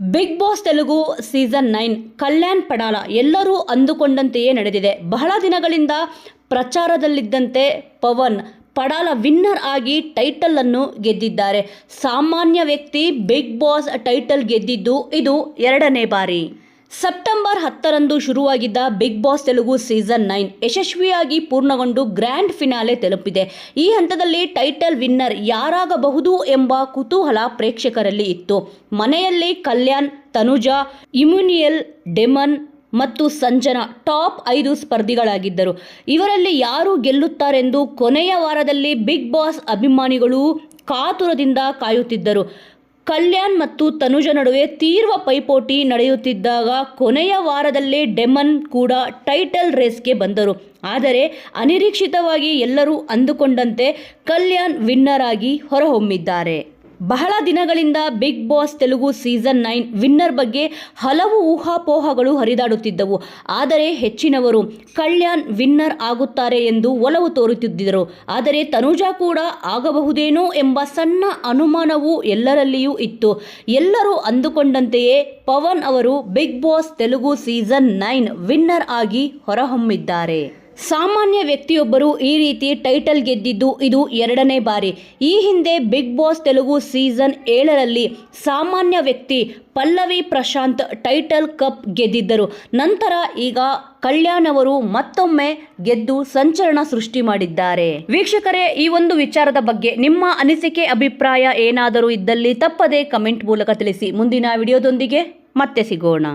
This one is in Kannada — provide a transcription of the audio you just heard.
Big Boss Telugu season nine Kalyan Padala ಎಲ್ಲರೂ ಅಂದುಕೊಂಡಂತೆಯೇ ನಡೆದಿದೆ. ಬಹಳ ದಿನಗಳಿಂದ ಪ್ರಚಾರದಲ್ಲಿದ್ದಂತೆ ಪವನ್ ಪಡಾಲ ವಿನ್ನರ್ ಆಗಿ ಟೈಟಲ್ ಅನ್ನು ಗೆದ್ದಿದ್ದಾರೆ. ಸಾಮಾನ್ಯ ವ್ಯಕ್ತಿ ಬಿಗ್ ಬಾಸ್ ಟೈಟಲ್ ಗೆದ್ದಿದ್ದು ಇದು ಎರಡನೇ ಬಾರಿ. ಸೆಪ್ಟೆಂಬರ್ ಹತ್ತರಂದು ಶುರುವಾಗಿದ್ದ Big Boss Telugu season nine ಯಶಸ್ವಿಯಾಗಿ ಪೂರ್ಣಗೊಂಡು ಗ್ರ್ಯಾಂಡ್ ಫಿನಾಲೆ ತಲುಪಿದೆ. ಈ ಹಂತದಲ್ಲಿ ಟೈಟಲ್ ವಿನ್ನರ್ ಯಾರಾಗಬಹುದು ಎಂಬ ಕುತೂಹಲ ಪ್ರೇಕ್ಷಕರಲ್ಲಿ ಇತ್ತು. ಮನೆಯಲ್ಲಿ ಕಲ್ಯಾಣ್, ತನುಜಾ, ಇಮ್ಯುನಿಯಲ್, ಡೆಮನ್ ಮತ್ತು ಸಂಜನಾ ಟಾಪ್ ಐದು ಸ್ಪರ್ಧಿಗಳಾಗಿದ್ದರು. ಇವರಲ್ಲಿ ಯಾರು ಗೆಲ್ಲುತ್ತಾರೆಂದು ಕೊನೆಯ ವಾರದಲ್ಲಿ ಬಿಗ್ ಬಾಸ್ ಅಭಿಮಾನಿಗಳು ಕಾತುರದಿಂದ ಕಾಯುತ್ತಿದ್ದರು. ಕಲ್ಯಾಣ್ ಮತ್ತು ತನುಜ ನಡುವೆ ತೀವ್ರ ಪೈಪೋಟಿ ನಡೆಯುತ್ತಿದ್ದಾಗ ಕೊನೆಯ ವಾರದಲ್ಲೇ ಡೆಮನ್ ಕೂಡ ಟೈಟಲ್ ರೇಸ್ಗೆ ಬಂದರು. ಆದರೆ ಅನಿರೀಕ್ಷಿತವಾಗಿ ಎಲ್ಲರೂ ಅಂದುಕೊಂಡಂತೆ ಕಲ್ಯಾಣ್ ವಿನ್ನರ್ ಆಗಿ ಹೊರಹೊಮ್ಮಿದ್ದಾರೆ. ಬಹಳ ದಿನಗಳಿಂದ Bigg Boss Telugu season nine winner ಬಗ್ಗೆ ಹಲವು ಊಹಾಪೋಹಗಳು ಹರಿದಾಡುತ್ತಿದ್ದವು. ಆದರೆ ಹೆಚ್ಚಿನವರು ಕಲ್ಯಾಣ್ ವಿನ್ನರ್ ಆಗುತ್ತಾರೆ ಎಂದು ಒಲವು ತೋರುತ್ತಿದ್ದರು. ಆದರೆ ತನುಜಾ ಕೂಡ ಆಗಬಹುದೇನೋ ಎಂಬ ಸಣ್ಣ ಅನುಮಾನವೂ ಎಲ್ಲರಲ್ಲಿಯೂ ಇತ್ತು. ಎಲ್ಲರೂ ಅಂದುಕೊಂಡಂತೆಯೇ ಪವನ್ ಅವರು Bigg Boss Telugu season nine winner ಆಗಿ ಹೊರಹೊಮ್ಮಿದ್ದಾರೆ. ಸಾಮಾನ್ಯ ವ್ಯಕ್ತಿಯೊಬ್ಬರು ಈ ರೀತಿ ಟೈಟಲ್ ಗೆದ್ದಿದ್ದು ಇದು ಎರಡನೇ ಬಾರಿ. ಈ ಹಿಂದೆ ಬಿಗ್ ಬಾಸ್ ತೆಲುಗು ಸೀಸನ್ ಏಳರಲ್ಲಿ ಸಾಮಾನ್ಯ ವ್ಯಕ್ತಿ ಪಲ್ಲವಿ ಪ್ರಶಾಂತ್ ಟೈಟಲ್ ಕಪ್ ಗೆದ್ದಿದ್ದರು. ನಂತರ ಈಗ ಕಲ್ಯಾಣ್ ಅವರು ಮತ್ತೊಮ್ಮೆ ಗೆದ್ದು ಸಂಚಲನ ಸೃಷ್ಟಿ ಮಾಡಿದ್ದಾರೆ. ವೀಕ್ಷಕರೇ, ಈ ಒಂದು ವಿಚಾರದ ಬಗ್ಗೆ ನಿಮ್ಮ ಅನಿಸಿಕೆ, ಅಭಿಪ್ರಾಯ ಏನಾದರೂ ಇದ್ದಲ್ಲಿ ತಪ್ಪದೇ ಕಮೆಂಟ್ ಮೂಲಕ ತಿಳಿಸಿ. ಮುಂದಿನ ವಿಡಿಯೋದೊಂದಿಗೆ ಮತ್ತೆ ಸಿಗೋಣ.